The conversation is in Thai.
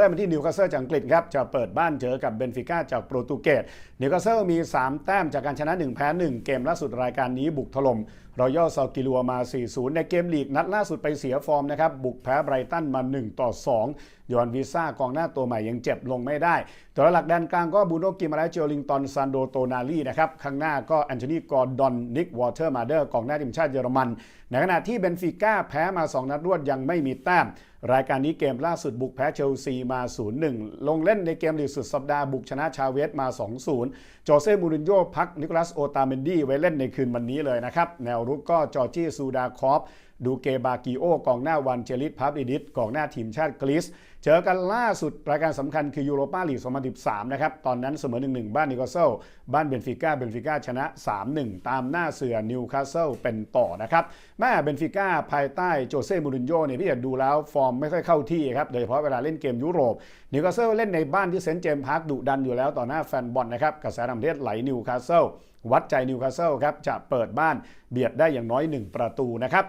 เริ่มไปที่นิวคาสเซิลจากอังกฤษครับจะเปิดบ้านเจอกับเบนฟิก้าจากโปรตุเกสนิวคาสเซิลมี 3 แต้มจากการชนะ 1 แพ้ 1 เกมล่าสุดรายการนี้บุกถล่มรอยัลซากิลัวมา 4-0 ในเกมลีกนัดล่าสุดไปเสียฟอร์มนะครับ บุกแพ้ไบรตันมา 1 ต่อ 2 ยอนวีซ่ากองหน้าตัวใหม่ยังเจ็บลงไม่ได้ ตัวหลักแดนกลางก็บูโนกิมาไรเจอลิงตันซันโดโตนาลีนะครับ ข้างหน้าก็แอนโทนีกอร์ดอนนิกวอเตอร์มาเดอร์กองหน้าทีมชาติเยอรมัน ในขณะที่เบนฟิก้าแพ้มา 2 นัดรวดยังไม่มีแต้ม รายการนี้เกมล่าสุดบุกแพ้เชลซีมา 0-1 ลงเล่นในเกมลีกสุดสัปดาห์บุกชนะชาเวสมา 2-0 โจเซ่มูรินโญ่พักนิโคลัสโอตาเมนดีไว้เล่นในคืนวันนี้เลยนะครับ แนวรุกก็จอร์จี้ซูดาคอฟ ดูเกบากิโอกองหน้าวันเจลิสพับอิดิสกองหน้าทีมชาติกรีซเจอกันล่าสุดรายการสำคัญคือยูโรปาลีก 2013 นะครับ ตอนนั้นเสมอ 1-1 บ้านนิโคเซลบ้านเบนฟิก้าเบนฟิก้าชนะ 3-1 ตามหน้าเสือนิวคาสเซิลเป็นต่อนะครับแม่เบนฟิก้าภายใต้โจเซ่มูรินโญ่เนี่ยพี่เอกดูแล้วฟอร์มไม่ค่อยเข้าที่ครับ โดยเฉพาะเวลาเล่นเกมยุโรปนิวคาสเซิลเล่นในบ้านที่เซนต์เจมส์พาร์คดุดันอยู่แล้วต่อหน้าแฟนบอลนะครับกระแสต่างประเทศไหลนิวคาสเซิลวัดใจนิวคาสเซิลครับจะเปิดบ้านเบียดได้อย่างน้อย 1 ประตูนะครับ